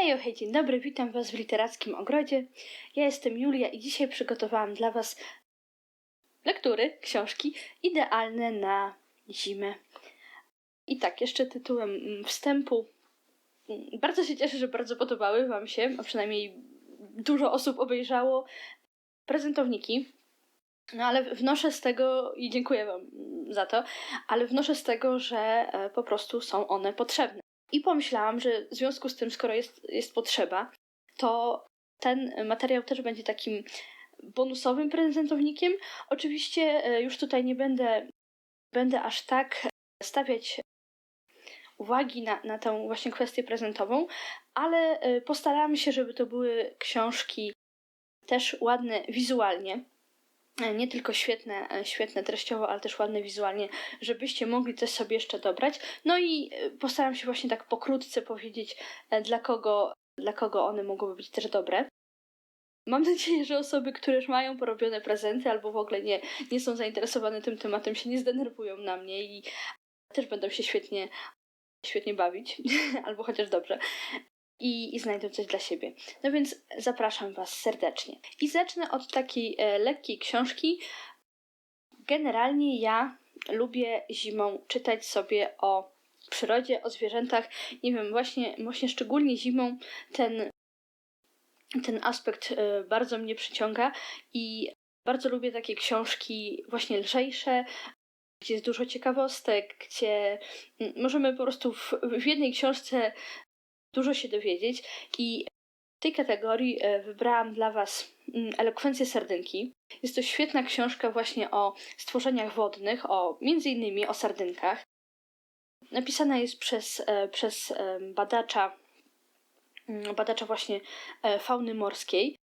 Hej, hej, dzień dobry, witam Was w literackim ogrodzie. Ja jestem Julia i dzisiaj przygotowałam dla Was lektury, książki idealne na zimę. I tak, jeszcze tytułem mm, wstępu. Mm, Bardzo się cieszę, że bardzo podobały Wam się, a przynajmniej dużo osób obejrzało prezentowniki. No ale wnoszę z tego, i dziękuję Wam za to, ale wnoszę z tego, że e, po prostu są one potrzebne. I pomyślałam, że w związku z tym, skoro jest, jest potrzeba, to ten materiał też będzie takim bonusowym prezentownikiem. Oczywiście e, już tutaj nie będę, będę aż tak stawiać uwagi na, na tę właśnie kwestię prezentową, ale e, postaramy się, żeby to były książki też ładne wizualnie. E, Nie tylko świetne, e, świetne treściowo, ale też ładne wizualnie, żebyście mogli coś sobie jeszcze dobrać. No i e, postaram się właśnie tak pokrótce powiedzieć, dla kogo, dla kogo one mogłyby być też dobre. Mam nadzieję, że osoby, które już mają porobione prezenty albo w ogóle nie, nie są zainteresowane tym tematem, się nie zdenerwują na mnie i też będą się świetnie, świetnie bawić, albo chociaż dobrze. I, I znajdą coś dla siebie. No więc zapraszam Was serdecznie. I zacznę od takiej e, lekkiej książki. Generalnie ja lubię zimą czytać sobie o przyrodzie, o zwierzętach. Nie wiem, właśnie, właśnie szczególnie zimą ten, ten aspekt e, bardzo mnie przyciąga i bardzo lubię takie książki właśnie lżejsze, gdzie jest dużo ciekawostek, gdzie mm, możemy po prostu w, w jednej książce dużo się dowiedzieć i w tej kategorii e, wybrałam dla Was mm, Elokwencję Sardynki. Jest to świetna książka właśnie o stworzeniach wodnych, o między innymi o sardynkach. Napisana jest przez, e, przez e, badacza, mm, badacza właśnie fauny morskiej,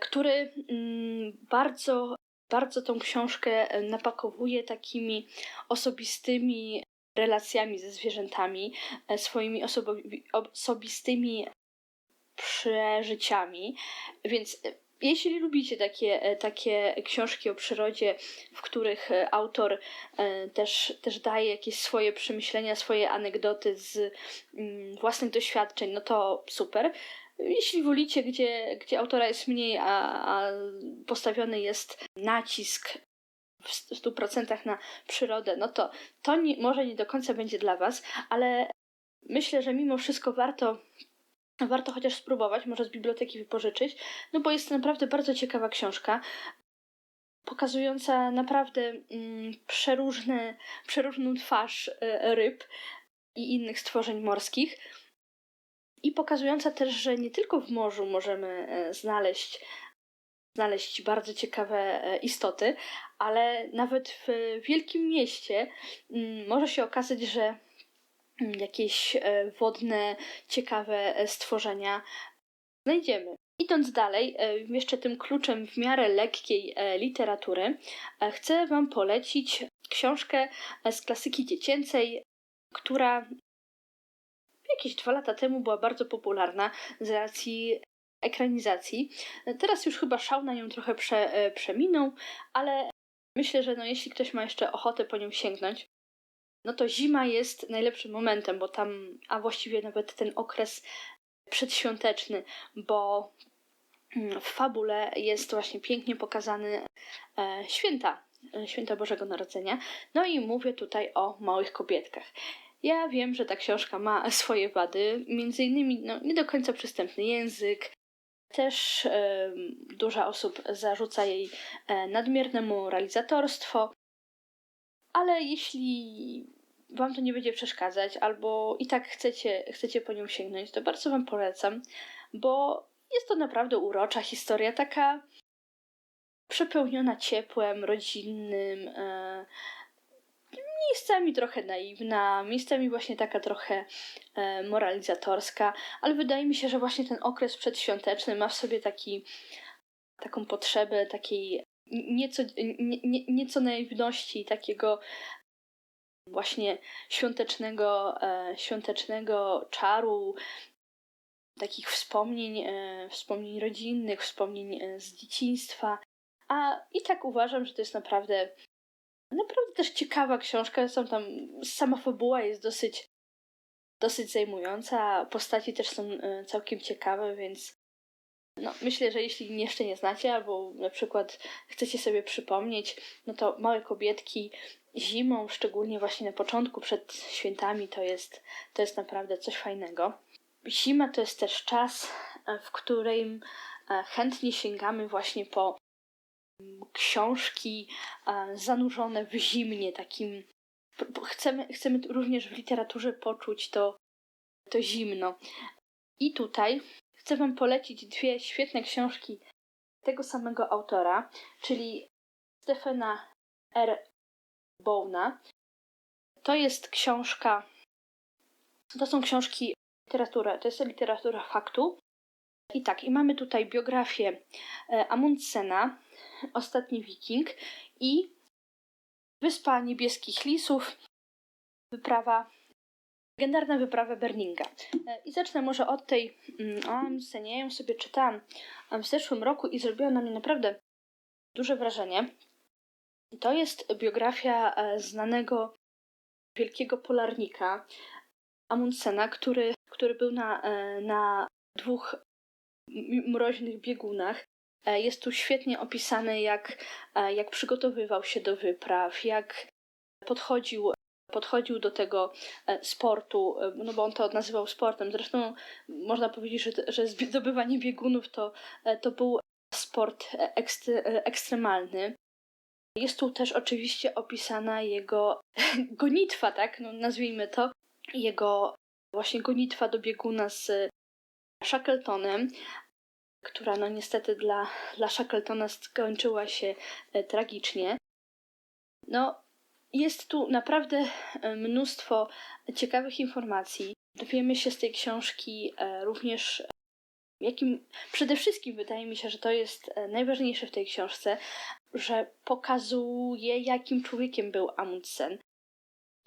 który mm, bardzo, bardzo tą książkę napakowuje takimi osobistymi relacjami ze zwierzętami, e, swoimi osobowi- osobistymi przeżyciami. Więc e, jeśli lubicie takie, e, takie książki o przyrodzie, w których autor też, też daje jakieś swoje przemyślenia, swoje anegdoty z mm, własnych doświadczeń, no to super. Jeśli wolicie, gdzie, gdzie autora jest mniej, a, a postawiony jest nacisk w 100% na przyrodę, no to to nie, może nie do końca będzie dla Was, ale myślę, że mimo wszystko warto, warto chociaż spróbować, może z biblioteki wypożyczyć, no bo jest to naprawdę bardzo ciekawa książka, pokazująca naprawdę mm, przeróżne, przeróżną twarz e, ryb i innych stworzeń morskich. I pokazująca też, że nie tylko w morzu możemy e, znaleźć znaleźć bardzo ciekawe e, istoty, ale nawet w wielkim mieście mm, może się okazać, że mm, jakieś e, wodne, ciekawe e, stworzenia znajdziemy. Idąc dalej, jeszcze tym kluczem w miarę lekkiej literatury, chcę Wam polecić książkę z klasyki dziecięcej, która jakieś dwa lata temu była bardzo popularna z racji ekranizacji. Teraz już chyba szał na nią trochę prze, e, przeminął, ale myślę, że no, jeśli ktoś ma jeszcze ochotę po nią sięgnąć, no to zima jest najlepszym momentem, bo tam, a właściwie nawet ten okres przedświąteczny, bo mm, w fabule jest właśnie pięknie pokazany e, święta, e, święta Bożego Narodzenia. No i mówię tutaj o małych kobietkach. Ja wiem, że ta książka ma swoje wady, między innymi no, nie do końca przystępny język, też dużo osób zarzuca jej e, nadmierne moralizatorstwo, ale jeśli Wam to nie będzie przeszkadzać, albo i tak chcecie, chcecie po nią sięgnąć, to bardzo Wam polecam, bo jest to naprawdę urocza historia, taka przepełniona ciepłem, rodzinnym, e, miejscami trochę naiwna, miejscami właśnie taka trochę e, moralizatorska, ale wydaje mi się, że właśnie ten okres przedświąteczny ma w sobie taki, taką potrzebę takiej nieco, nie, nie, nieco naiwności, takiego właśnie świątecznego, e, świątecznego czaru, takich wspomnień, e, wspomnień rodzinnych, wspomnień z dzieciństwa. A i tak uważam, że to jest naprawdę naprawdę też ciekawa książka. Są tam, sama fabuła jest dosyć, dosyć zajmująca. Postaci też są e, całkiem ciekawe, więc no, myślę, że jeśli jeszcze nie znacie, albo na przykład chcecie sobie przypomnieć, no to małe kobietki zimą, szczególnie właśnie na początku, przed świętami, to jest, to jest naprawdę coś fajnego. Zima to jest też czas, e, w którym e, chętnie sięgamy właśnie po książki e, zanurzone w zimnie, takim. Chcemy, chcemy również w literaturze poczuć to, to zimno. I tutaj chcę Wam polecić dwie świetne książki tego samego autora, czyli Stephena R. Bowna. To jest książka, to są książki literatura, to jest literatura faktu. I tak, i mamy tutaj biografię e, Amundsena, Ostatni Wiking i Wyspa Niebieskich Lisów, wyprawa, legendarna wyprawa Berninga. E, I zacznę może od tej mm, o Amundsenie. Ja ją sobie czytałam w zeszłym roku i zrobiła na mnie naprawdę duże wrażenie. To jest biografia e, znanego wielkiego polarnika Amundsena, który, który był na, na dwóch mroźnych biegunach. E, Jest tu świetnie opisane, jak, e, jak przygotowywał się do wypraw, jak podchodził, podchodził do tego e, sportu, no bo on to nazywał sportem. Zresztą można powiedzieć, że, że zdobywanie biegunów to, to był sport ekstre, ekstremalny. Jest tu też oczywiście opisana jego gonitwa, tak? No, nazwijmy to. Jego właśnie gonitwa do bieguna z Shackletonem, która no niestety dla, dla Shackletona skończyła się e, tragicznie. No, jest tu naprawdę e, mnóstwo ciekawych informacji. Dowiemy się z tej książki e, również, jakim przede wszystkim wydaje mi się, że to jest najważniejsze w tej książce, że pokazuje, jakim człowiekiem był Amundsen.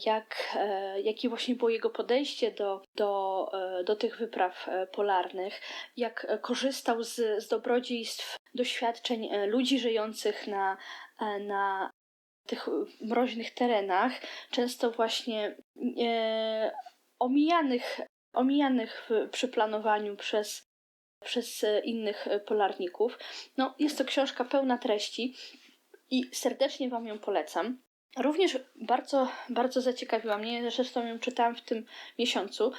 Jak, e, jakie właśnie było jego podejście do, do, e, do tych wypraw e, polarnych, jak korzystał z, z dobrodziejstw, doświadczeń ludzi żyjących na, na tych mroźnych terenach, często właśnie e, omijanych, omijanych w, przy planowaniu przez, przez innych polarników. No, jest to książka pełna treści i serdecznie Wam ją polecam. Również bardzo, bardzo zaciekawiła mnie, zresztą ją czytałam w tym miesiącu,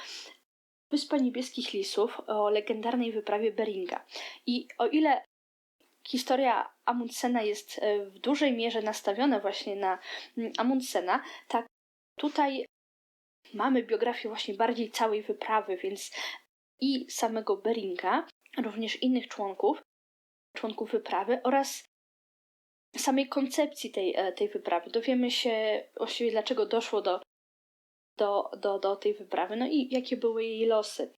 Wyspa Niebieskich Lisów o legendarnej wyprawie Beringa. I o ile historia Amundsena jest e, w dużej mierze nastawiona właśnie na mm, Amundsena, tak tutaj mamy biografię właśnie bardziej całej wyprawy, więc i samego Beringa, również innych członków, członków wyprawy oraz samej koncepcji tej, e, tej wyprawy. Dowiemy się właściwie dlaczego doszło do, do, do, do tej wyprawy, no i jakie były jej losy.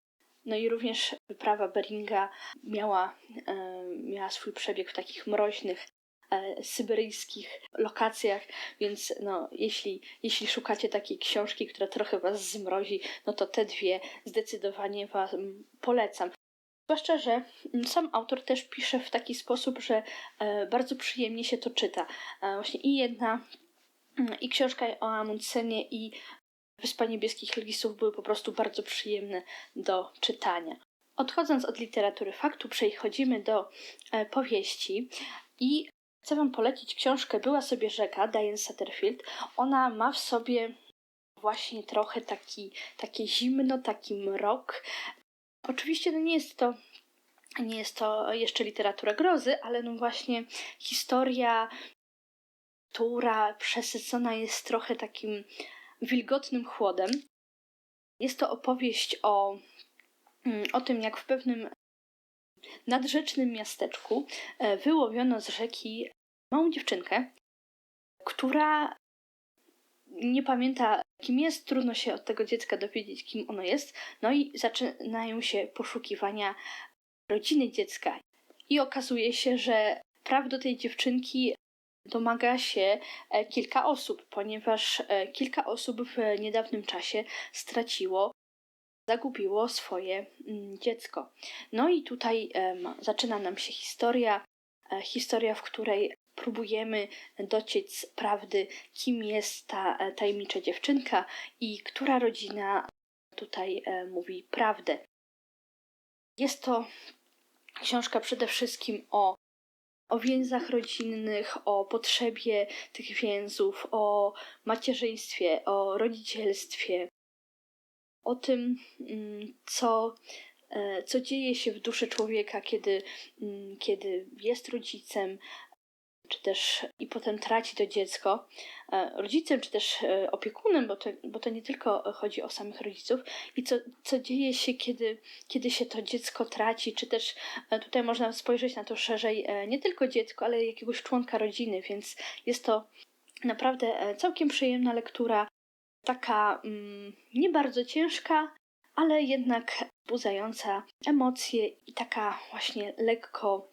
No i również wyprawa Beringa miała, e, miała swój przebieg w takich mroźnych, e, syberyjskich lokacjach, więc no, jeśli, jeśli szukacie takiej książki, która trochę was zmrozi, no to te dwie zdecydowanie wam polecam. Zwłaszcza, że mm, sam autor też pisze w taki sposób, że e, bardzo przyjemnie się to czyta. E, właśnie i jedna, mm, i książka o Amundsenie, i Wyspa Niebieskich Lisów były po prostu bardzo przyjemne do czytania. Odchodząc od literatury faktu, przechodzimy do e, powieści i chcę Wam polecić książkę Była sobie rzeka Diane Satterfield. Ona ma w sobie właśnie trochę taki, takie zimno, taki mrok. Oczywiście no nie jest to nie jest to jeszcze literatura grozy, ale no właśnie historia, która przesycona jest trochę takim wilgotnym chłodem. Jest to opowieść o, mm, o tym, jak w pewnym nadrzecznym miasteczku e, wyłowiono z rzeki małą dziewczynkę, która nie pamięta, kim jest, trudno się od tego dziecka dowiedzieć, kim ono jest. No i zaczynają się poszukiwania rodziny dziecka. I okazuje się, że praw do tej dziewczynki domaga się e, kilka osób, ponieważ e, kilka osób w niedawnym czasie straciło, zagubiło swoje mm, dziecko. No i tutaj zaczyna nam się historia, e, historia, w której próbujemy dociec prawdy, kim jest ta e, tajemnicza dziewczynka i która rodzina tutaj e, mówi prawdę. Jest to książka przede wszystkim o, o więzach rodzinnych, o potrzebie tych więzów, o macierzyństwie, o rodzicielstwie, o tym, mm, co, e, co dzieje się w duszy człowieka, kiedy, mm, kiedy jest rodzicem, czy też i potem traci to dziecko, e, rodzicem, czy też e, opiekunem, bo to, bo to nie tylko chodzi o samych rodziców, i co, co dzieje się, kiedy, kiedy się to dziecko traci, czy też e, tutaj można spojrzeć na to szerzej, nie tylko dziecko, ale jakiegoś członka rodziny, więc jest to naprawdę całkiem przyjemna lektura, taka mm, nie bardzo ciężka, ale jednak budzająca emocje i taka właśnie lekko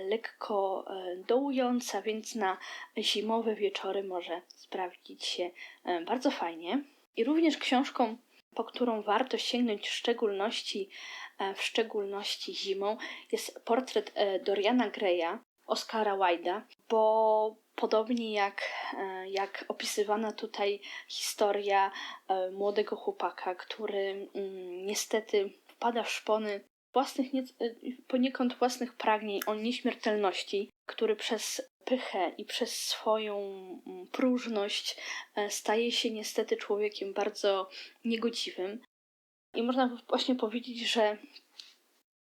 lekko e, dołująca, więc na zimowe wieczory może sprawdzić się e, bardzo fajnie. I również książką, po którą warto sięgnąć w szczególności, w szczególności zimą, jest portret Doriana Greya, Oscara Wilda, bo podobnie jak, jak opisywana tutaj historia młodego chłopaka, który mm, niestety wpada w szpony własnych, nie, poniekąd własnych pragnień o nieśmiertelności, który przez pychę i przez swoją mm, próżność e, staje się niestety człowiekiem bardzo niegodziwym. I można właśnie powiedzieć, że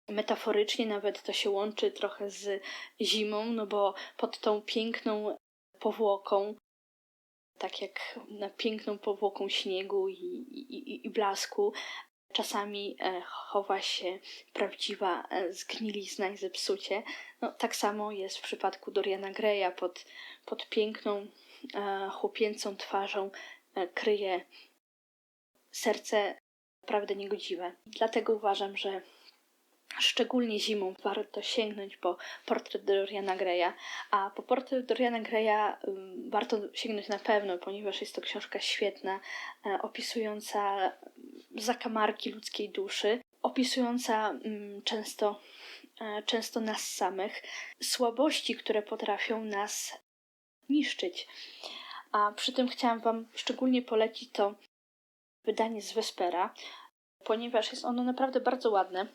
metaforycznie nawet to się łączy trochę z zimą, no bo pod tą piękną powłoką, tak jak na piękną powłoką śniegu i, i, i blasku, czasami e, chowa się prawdziwa e, zgnilizna i zepsucie. No, tak samo jest w przypadku Doriana Greya. Pod, pod piękną, e, chłopięcą twarzą kryje serce naprawdę niegodziwe. Dlatego uważam, że szczególnie zimą warto sięgnąć po portret Doriana Greya, a po portret Doriana Greya um, warto sięgnąć na pewno, ponieważ jest to książka świetna, opisująca zakamarki ludzkiej duszy, opisująca um, często, e, często nas samych, słabości, które potrafią nas niszczyć. A przy tym chciałam Wam szczególnie polecić to wydanie z Vespera, ponieważ jest ono naprawdę bardzo ładne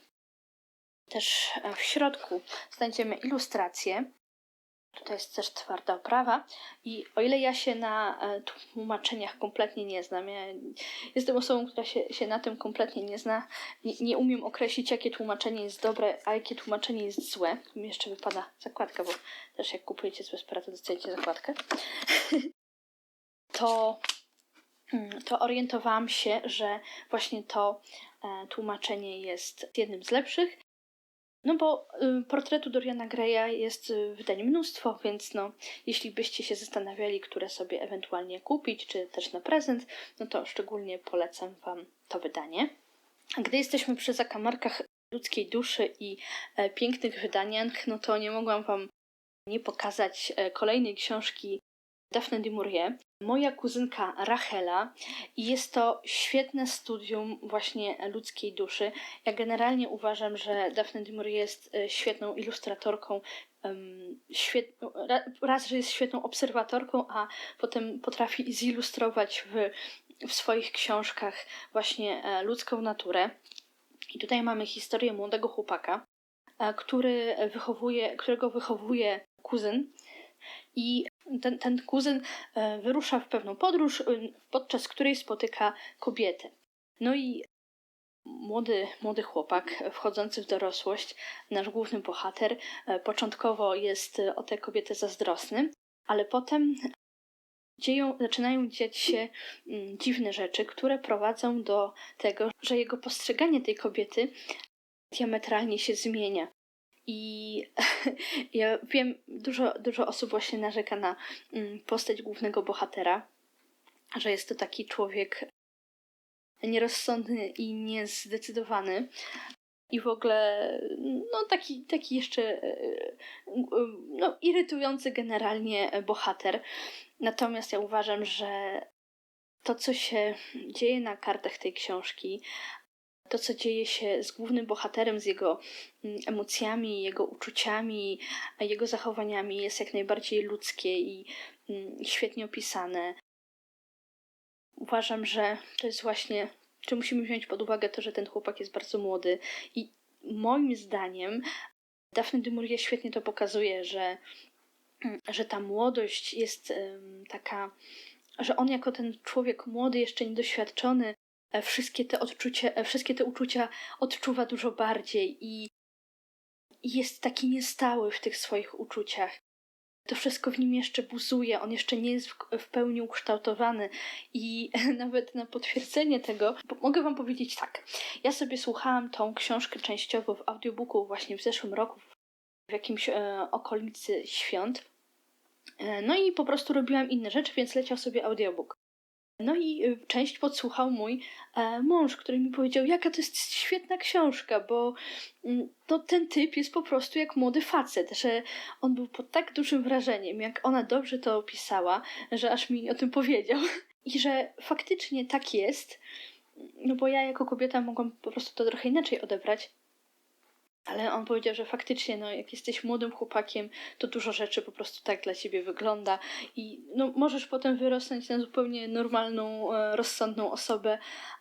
też e, w środku znajdziemy ilustrację. Tutaj jest też twarda oprawa i o ile ja się na e, tłumaczeniach kompletnie nie znam, ja jestem osobą, która się, się na tym kompletnie nie zna, nie, nie umiem określić, jakie tłumaczenie jest dobre, a jakie tłumaczenie jest złe. Mi jeszcze wypada zakładka, bo też jak kupujecie z Vespera, to dostajecie zakładkę. to, mm, to orientowałam się, że właśnie to e, tłumaczenie jest jednym z lepszych no bo y, portretu Doriana Greya jest y, wydań mnóstwo, więc no, jeśli byście się zastanawiali, które sobie ewentualnie kupić, czy też na prezent, no to szczególnie polecam Wam to wydanie. Gdy jesteśmy przy zakamarkach ludzkiej duszy i e, pięknych wydaniach, no to nie mogłam Wam nie pokazać e, kolejnej książki Daphne du Maurier, moja kuzynka Rachela i jest to świetne studium właśnie ludzkiej duszy. Ja generalnie uważam, że Daphne du Maurier jest e, świetną ilustratorką, raz, że jest świetną obserwatorką, a potem potrafi zilustrować w, w swoich książkach właśnie e, ludzką naturę. I tutaj mamy historię młodego chłopaka, e, który wychowuje, którego wychowuje kuzyn i ten, ten kuzyn e, wyrusza w pewną podróż, e, podczas której spotyka kobietę. No i młody, młody chłopak wchodzący w dorosłość, nasz główny bohater, e, początkowo jest o tę kobietę zazdrosny, ale potem dzieją, zaczynają dziać się mm, dziwne rzeczy, które prowadzą do tego, że jego postrzeganie tej kobiety diametralnie się zmienia. I ja wiem, dużo, dużo osób właśnie narzeka na mm, postać głównego bohatera, że jest to taki człowiek nierozsądny i niezdecydowany. I w ogóle, no taki, taki jeszcze e, no, irytujący generalnie bohater. Natomiast ja uważam, że to, co się dzieje na kartach tej książki, to, co dzieje się z głównym bohaterem, z jego mm, emocjami, jego uczuciami, jego zachowaniami, jest jak najbardziej ludzkie i mm, świetnie opisane. Uważam, że to jest właśnie czy musimy wziąć pod uwagę to, że ten chłopak jest bardzo młody i moim zdaniem Daphne du Maurier świetnie to pokazuje, że, że ta młodość jest taka, że on jako ten człowiek młody, jeszcze niedoświadczony, wszystkie te odczucia, e, wszystkie te uczucia odczuwa dużo bardziej i, jest taki niestały w tych swoich uczuciach. To wszystko w nim jeszcze buzuje, on jeszcze nie jest w, pełni ukształtowany i nawet na potwierdzenie tego mogę wam powiedzieć tak. Ja sobie słuchałam tą książkę częściowo w audiobooku właśnie w zeszłym roku w jakimś e, okolicy świąt. E, no i po prostu robiłam inne rzeczy, więc leciał sobie audiobook. No i e, część podsłuchał mój e, mąż, który mi powiedział, jaka to jest świetna książka, bo mm, no, ten typ jest po prostu jak młody facet, że on był pod tak dużym wrażeniem, jak ona dobrze to opisała, że aż mi o tym powiedział. I że faktycznie tak jest, no bo ja jako kobieta mogłam po prostu to trochę inaczej odebrać, ale on powiedział, że faktycznie, no, jak jesteś młodym chłopakiem, to dużo rzeczy po prostu tak dla ciebie wygląda i no, możesz potem wyrosnąć na zupełnie normalną, e, rozsądną osobę,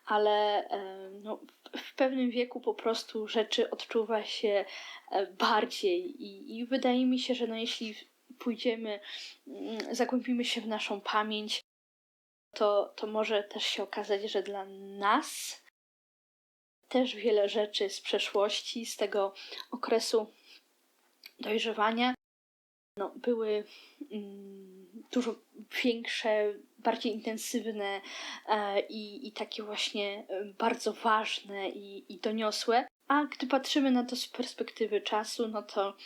ale e, no, w pewnym wieku po prostu rzeczy odczuwa się e, bardziej i, i wydaje mi się, że no, jeśli pójdziemy, mm, zagłębimy się w naszą pamięć, to, to może też się okazać, że dla nas też wiele rzeczy z przeszłości, z tego okresu dojrzewania, no, były mm, dużo większe, bardziej intensywne e, i, i takie właśnie e, bardzo ważne i, i doniosłe. A gdy patrzymy na to z perspektywy czasu, no to,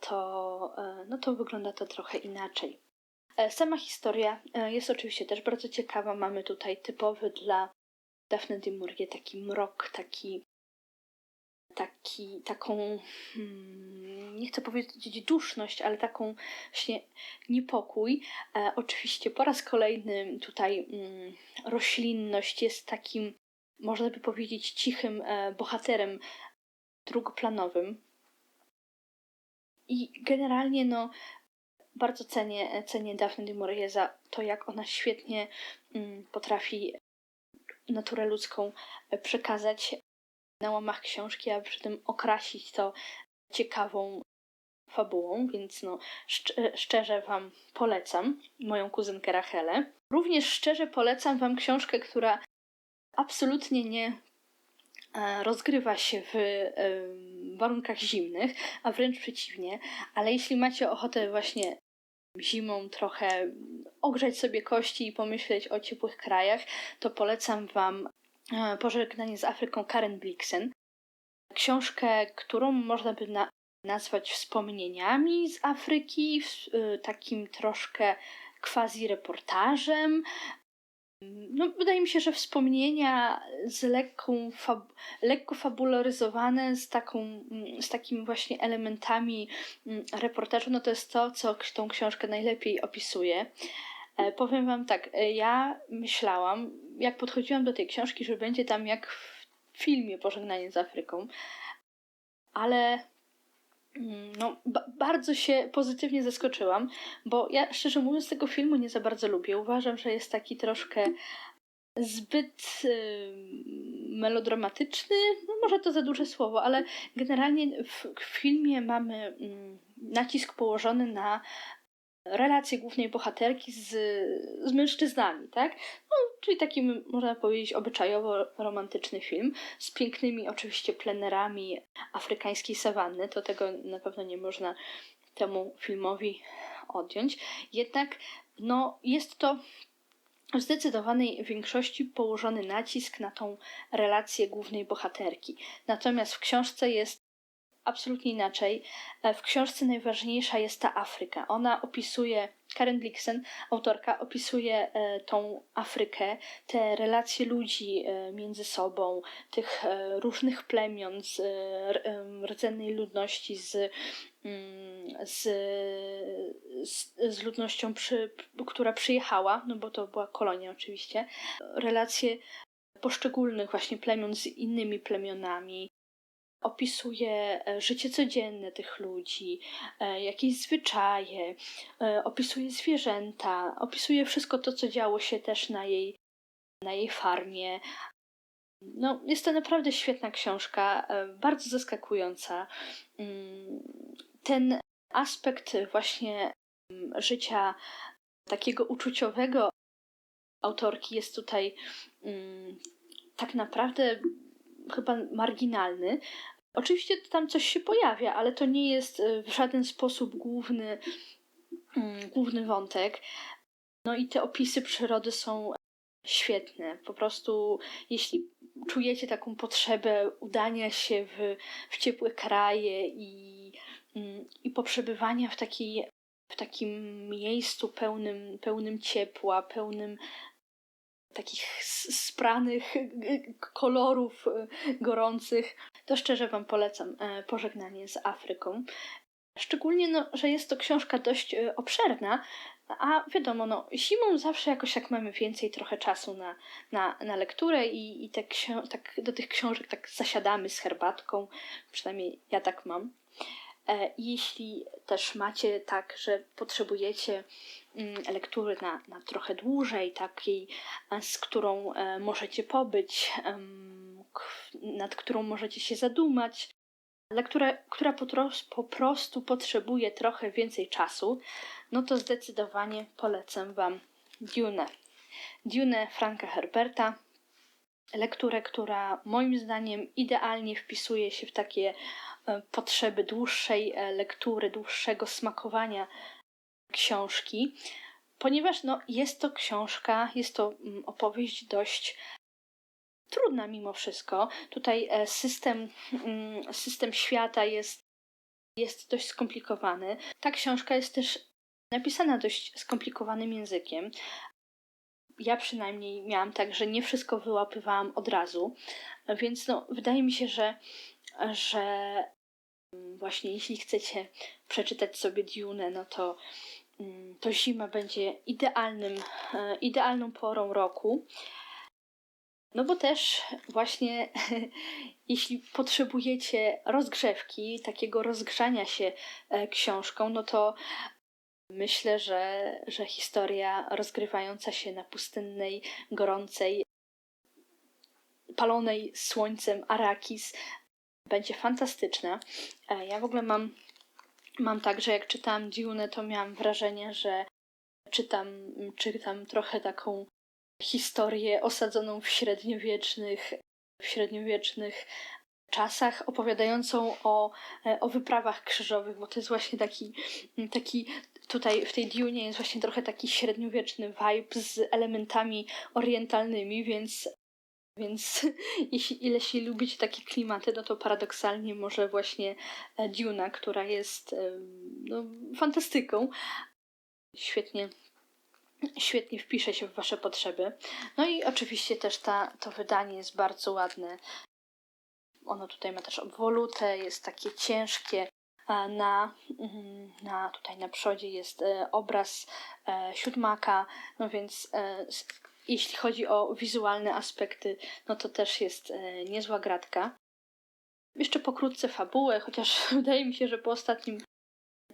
to, e, no to wygląda to trochę inaczej. E, sama historia e, jest oczywiście też bardzo ciekawa. Mamy tutaj typowy dla Daphne du Maurier taki mrok, taki, taki, taką, hmm, nie chcę powiedzieć duszność, ale taką właśnie niepokój. E, oczywiście po raz kolejny tutaj mm, roślinność jest takim, można by powiedzieć, cichym e, bohaterem drugoplanowym. I generalnie, no, bardzo cenię, cenię Daphne du Maurier za to, jak ona świetnie mm, potrafi naturę ludzką e, przekazać na łamach książki, a przy tym okrasić to ciekawą fabułą, więc no szcz- szczerze Wam polecam moją kuzynkę Rachelę. Również szczerze polecam Wam książkę, która absolutnie nie e, rozgrywa się w warunkach zimnych, a wręcz przeciwnie, ale jeśli macie ochotę właśnie zimą trochę ogrzać sobie kości i pomyśleć o ciepłych krajach, to polecam Wam e, Pożegnanie z Afryką Karen Blixen. Książkę, którą można by na nazwać wspomnieniami z Afryki, e, takim troszkę quasi reportażem, no, wydaje mi się, że wspomnienia z lekką, fab lekko fabularyzowane, z, taką, z takimi właśnie elementami mm, reportażu, no to jest to, co tą książkę najlepiej opisuje. E, powiem Wam tak, e, ja myślałam, jak podchodziłam do tej książki, że będzie tam jak w filmie Pożegnanie z Afryką, ale Mm, no, bardzo się pozytywnie zaskoczyłam, bo ja szczerze mówiąc tego filmu nie za bardzo lubię. Uważam, że jest taki troszkę zbyt y, melodramatyczny. No, może to za duże słowo, ale generalnie w, w filmie mamy y, nacisk położony na relacje głównej bohaterki z, z mężczyznami, tak? No, czyli taki, można powiedzieć, obyczajowo-romantyczny film z pięknymi oczywiście plenerami afrykańskiej sawanny. To tego na pewno nie można temu filmowi odjąć. Jednak no, jest to w zdecydowanej większości położony nacisk na tą relację głównej bohaterki. Natomiast w książce jest absolutnie inaczej. E, w książce najważniejsza jest ta Afryka. Ona opisuje, Karen Blixen, autorka, opisuje e, tą Afrykę, te relacje ludzi e, między sobą, tych różnych plemion, z rdzennej ludności, z, mm, z, z, z ludnością, przy, która przyjechała, no bo to była kolonia oczywiście, relacje poszczególnych właśnie plemion z innymi plemionami, opisuje e, życie codzienne tych ludzi, e, jakieś zwyczaje, e, opisuje zwierzęta, opisuje wszystko to, co działo się też na jej, na jej farmie. No, jest to naprawdę świetna książka, bardzo zaskakująca. Mm, Ten aspekt właśnie mm, życia takiego uczuciowego autorki jest tutaj mm, tak naprawdę chyba marginalny. Oczywiście tam coś się pojawia, ale to nie jest e, w żaden sposób główny, mm, główny wątek. No i te opisy przyrody są świetne. Po prostu, jeśli czujecie taką potrzebę udania się w, w ciepłe kraje i, mm, i poprzebywania w, takiej, w takim miejscu pełnym, pełnym ciepła, pełnym takich spranych kolorów e, gorących, to szczerze Wam polecam e, Pożegnanie z Afryką. Szczególnie, no, że jest to książka dość e, obszerna, a wiadomo, no, zimą zawsze jakoś jak mamy więcej trochę czasu na, na, na lekturę i, i te tak do tych książek tak zasiadamy z herbatką, przynajmniej ja tak mam. E, Jeśli też macie tak, że potrzebujecie lektury na, na trochę dłużej, takiej, e, z którą e, możecie pobyć, nad którą możecie się zadumać, lektura, która po, prostu potrzebuje trochę więcej czasu, no to zdecydowanie polecam Wam Dune. Dune Franka Herberta. Lekturę, która moim zdaniem idealnie wpisuje się w takie e, potrzeby dłuższej lektury, dłuższego smakowania książki, ponieważ no, jest to książka, jest to mm, opowieść dość trudna mimo wszystko. Tutaj e, system, mm, system świata jest, jest dość skomplikowany. Ta książka jest też napisana dość skomplikowanym językiem. Ja przynajmniej miałam tak, że nie wszystko wyłapywałam od razu, więc no, wydaje mi się, że, że mm, właśnie jeśli chcecie przeczytać sobie Dune, no to, to zima będzie idealnym, e, idealną porą roku. No bo też właśnie jeśli potrzebujecie rozgrzewki, takiego rozgrzania się e, książką, no to myślę, że, że historia rozgrywająca się na pustynnej, gorącej, palonej słońcem Arakis będzie fantastyczna. E, Ja w ogóle mam, mam tak, że jak czytałam Dune, to miałam wrażenie, że czytam, czytam trochę taką historię osadzoną w średniowiecznych, w średniowiecznych czasach, opowiadającą o, e, o wyprawach krzyżowych, bo to jest właśnie taki, taki tutaj w tej Dune jest właśnie trochę taki średniowieczny vibe z elementami orientalnymi, więc więc jeśli jeśli lubicie takie klimaty, no to paradoksalnie może właśnie e, Duna, która jest no, fantastyką, świetnie świetnie wpisze się w Wasze potrzeby. No i oczywiście też ta, to wydanie jest bardzo ładne. Ono tutaj ma też obwolutę, jest takie ciężkie. Na, mm, na, tutaj na przodzie jest e, obraz e, siódmaka, no więc jeśli chodzi o wizualne aspekty, no to też jest e, niezła gratka. Jeszcze pokrótce fabułę, chociaż wydaje mi się, że po ostatnim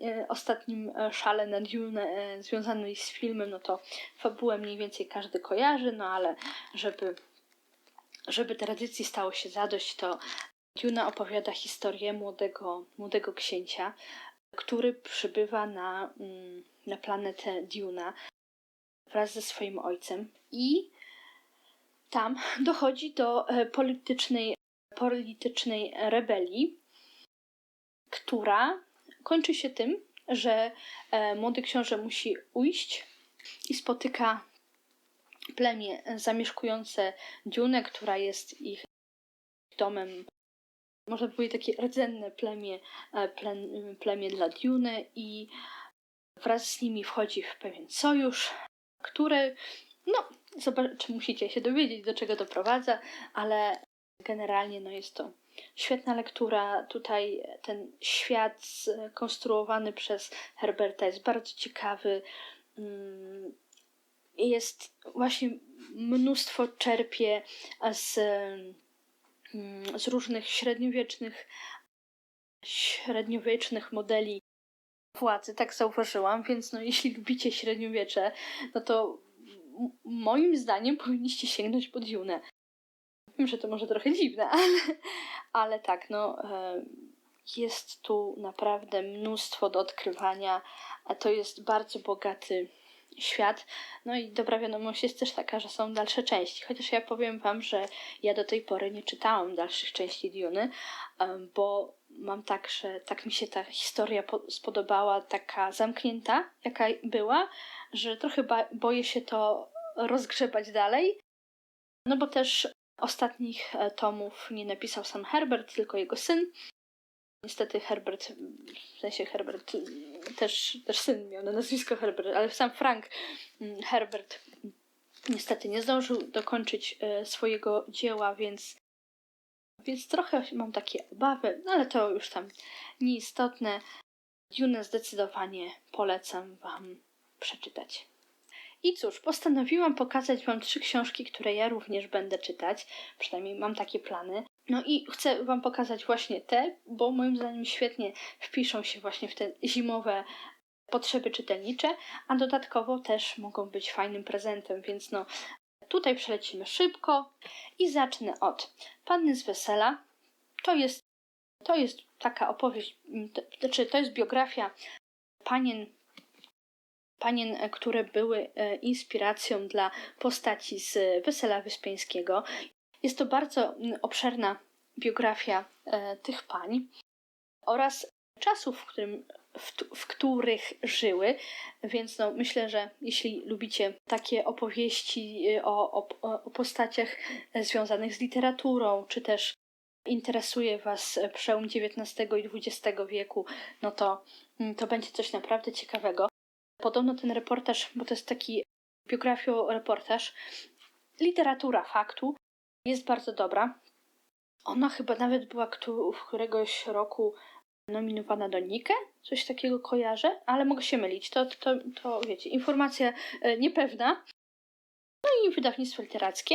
e, ostatnim e, szale na Dune związanej z filmem, no to fabułę mniej więcej każdy kojarzy, no ale żeby, żeby tradycji stało się zadość, to Duna opowiada historię młodego, młodego księcia, który przybywa na, mm, na planetę Duna wraz ze swoim ojcem. I tam dochodzi do e, politycznej, politycznej rebelii, która kończy się tym, że e, młody książę musi ujść i spotyka plemię zamieszkujące Dune, która jest ich domem, można powiedzieć takie rdzenne plemię, e, plemię dla Dune i wraz z nimi wchodzi w pewien sojusz, który, no, zobacz, musicie się dowiedzieć, do czego doprowadza, ale generalnie no, jest to świetna lektura. Tutaj ten świat skonstruowany przez Herberta jest bardzo ciekawy. Mm, Jest właśnie mnóstwo czerpie z, mm, z różnych średniowiecznych średniowiecznych modeli władzy, tak zauważyłam, więc no, jeśli lubicie średniowiecze, no to moim zdaniem powinniście sięgnąć po Dune. Wiem, że to może trochę dziwne, ale, ale tak, no jest tu naprawdę mnóstwo do odkrywania, a to jest bardzo bogaty świat. No i dobra wiadomość jest też taka, że są dalsze części. Chociaż ja powiem wam, że ja do tej pory nie czytałam dalszych części Duny, bo mam tak, że tak mi się ta historia po- spodobała, taka zamknięta, jaka była, że trochę boję się to rozgrzebać dalej. No bo też ostatnich e, tomów nie napisał sam Herbert, tylko jego syn. Niestety Herbert, w sensie Herbert też, też syn miał na nazwisko Herbert, ale sam Frank mm, Herbert niestety nie zdążył dokończyć e, swojego dzieła, więc, więc trochę mam takie obawy, no ale to już tam nieistotne. Dune zdecydowanie polecam Wam przeczytać. I cóż, postanowiłam pokazać Wam trzy książki, które ja również będę czytać. Przynajmniej mam takie plany. No i chcę Wam pokazać właśnie te, bo moim zdaniem świetnie wpiszą się właśnie w te zimowe potrzeby czytelnicze, a dodatkowo też mogą być fajnym prezentem, więc no tutaj przelecimy szybko i zacznę od Panny z Wesela. To jest, to jest taka opowieść, to, znaczy to jest biografia panien panien, e, które były e, inspiracją dla postaci z Wesela Wyspiańskiego. Jest to bardzo obszerna biografia e, tych pań oraz czasów, w, którym, w, w których żyły, więc no, myślę, że jeśli lubicie takie opowieści o, o, o postaciach związanych z literaturą, czy też interesuje Was przełom XIX i XX wieku, no to, mm, to będzie coś naprawdę ciekawego. Podobno ten reportaż, bo to jest taki biografio-reportaż, literatura faktu jest bardzo dobra. Ona chyba nawet była w któregoś roku nominowana do Nike, coś takiego kojarzę, ale mogę się mylić. To, to, to wiecie, informacja e, niepewna. No i wydawnictwo literackie.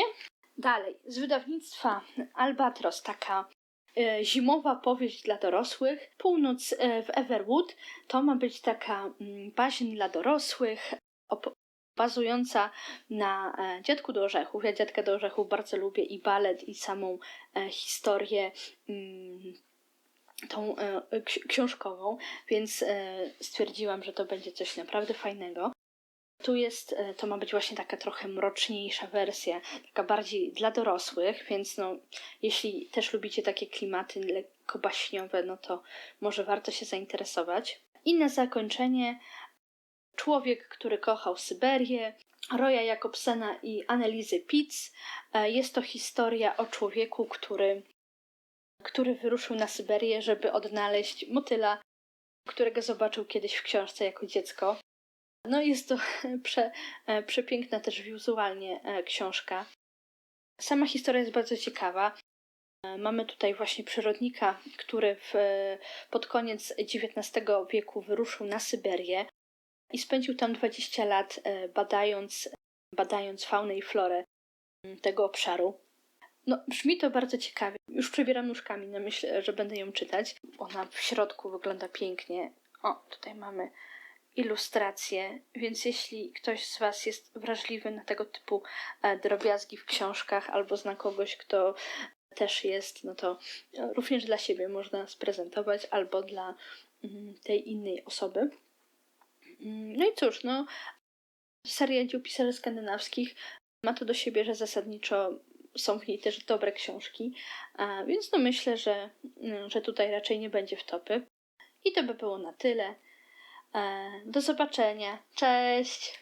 Dalej, z wydawnictwa Albatros, taka e, zimowa powieść dla dorosłych. Północ e, w Everwood to ma być taka mm, baśń dla dorosłych, bazująca na e, Dziadku do Orzechów. Ja Dziadka do Orzechów bardzo lubię i balet, i samą e, historię mm, tą e, ksi- książkową, więc e, stwierdziłam, że to będzie coś naprawdę fajnego. Tu jest, e, to ma być właśnie taka trochę mroczniejsza wersja, taka bardziej dla dorosłych, więc no, jeśli też lubicie takie klimaty lekko baśniowe, no to może warto się zainteresować. I na zakończenie Człowiek, który kochał Syberię, Roya Jakobsena i Annelizy Pitz. E, Jest to historia o człowieku, który, który wyruszył na Syberię, żeby odnaleźć motyla, którego zobaczył kiedyś w książce jako dziecko. No jest to prze, e, przepiękna też wizualnie e, książka. Sama historia jest bardzo ciekawa. E, Mamy tutaj właśnie przyrodnika, który w, pod koniec XIX wieku wyruszył na Syberię i spędził tam 20 lat badając, badając faunę i florę mm, tego obszaru. No, brzmi to bardzo ciekawie. Już przebieram nóżkami na myśl, że będę ją czytać. Ona w środku wygląda pięknie. O, tutaj mamy ilustracje, więc jeśli ktoś z Was jest wrażliwy na tego typu e, drobiazgi w książkach albo zna kogoś, kto też jest, no to również dla siebie można sprezentować albo dla mm, tej innej osoby. Mm, No i cóż, no, seria dzieł pisarzy skandynawskich ma to do siebie, że zasadniczo są w niej też dobre książki, więc no myślę, że, mm, że tutaj raczej nie będzie wtopy. I to by było na tyle. E, Do zobaczenia. Cześć!